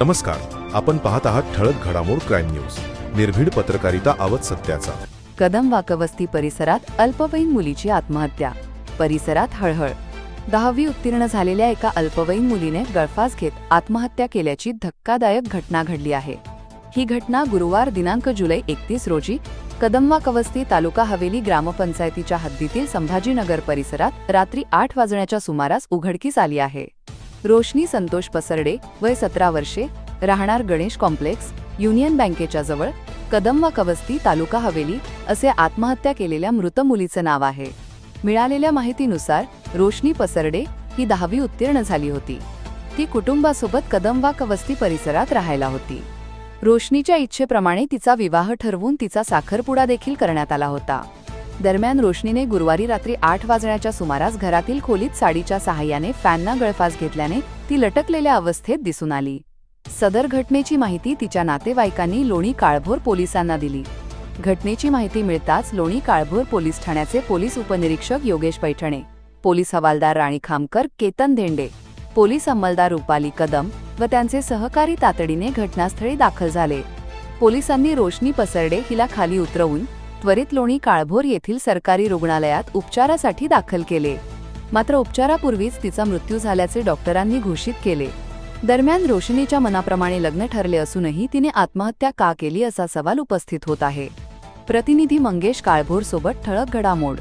नमस्कार. आपण पाहत आहात ठळक घडामोड क्राईम न्यूज. निर्भीड पत्रकारिता आवत सत्याचा. कदम वाकवस्ती परिसरात अल्पवयीन मुलीची आत्महत्या. परिसरात हळहळ. दहावी उत्तीर्ण झालेल्या एका अल्पवयीन मुलीने गळफास घेत आत्महत्या केल्याची धक्कादायक घटना घडली आहे. ही घटना गुरुवार दिनांक जुलै एकतीस रोजी कदमवा कवस्ती तालुका हवेली ग्रामपंचायतीच्या हद्दीतील संभाजीनगर परिसरात रात्री आठ वाजण्याच्या सुमारास उघडकीस आली आहे. रोशनी संतोष पसरडे वय सतरा वर्षे राहणार गणेश कॉम्प्लेक्स युनियन बँकेच्या जवळ कदमवा कवस्ती तालुका हवेली असे आत्महत्या केलेल्या मृत मुलीचं नाव आहे. मिळालेल्या माहितीनुसार रोशनी पसरडे ही दहावी उत्तीर्ण झाली होती. ती कुटुंबासोबत कदमवा कवस्ती परिसरात राहायला होती. रोशनीच्या इच्छेप्रमाणे तिचा विवाह ठरवून तिचा साखरपुडा देखील करण्यात आला होता. दरम्यान रोशनीने गुरुवारी रात्री आठ वाजण्याच्या सुमारास घरातील खोलीत साडीच्या सहाय्याने फॅनना गळफास घेतल्याने ती लटकलेल्या अवस्थेत दिसून आली. सदर घटनेची माहिती तिच्या नातेवाईकांनी लोणी काळभोर पोलिसांना दिली. घटनेची माहिती मिळताच लोणी काळभोर पोलीस ठाण्याचे पोलीस उपनिरीक्षक योगेश पैठणे पोलीस हवालदार राणी खामकर केतन धेंडे पोलीस अंमलदार रुपाली कदम व त्यांचे सहकारी तातडीने घटनास्थळी दाखल झाले. पोलिसांनी रोशनी पसरडे हिला खाली उतरवून त्वरित लोणी काळभोर येथील सरकारी रुग्णालयात उपचारासाठी दाखल केले. मात्र उपचारापूर्वीच तिचा मृत्यू झाल्याचे डॉक्टरांनी घोषित केले. दरम्यान रोशनीच्या मनाप्रमाणे लग्न ठरले असूनही तिने आत्महत्या का केली असा सवाल उपस्थित होत आहे. प्रतिनिधी मंगेश काळभोर सोबत ठळक घडामोड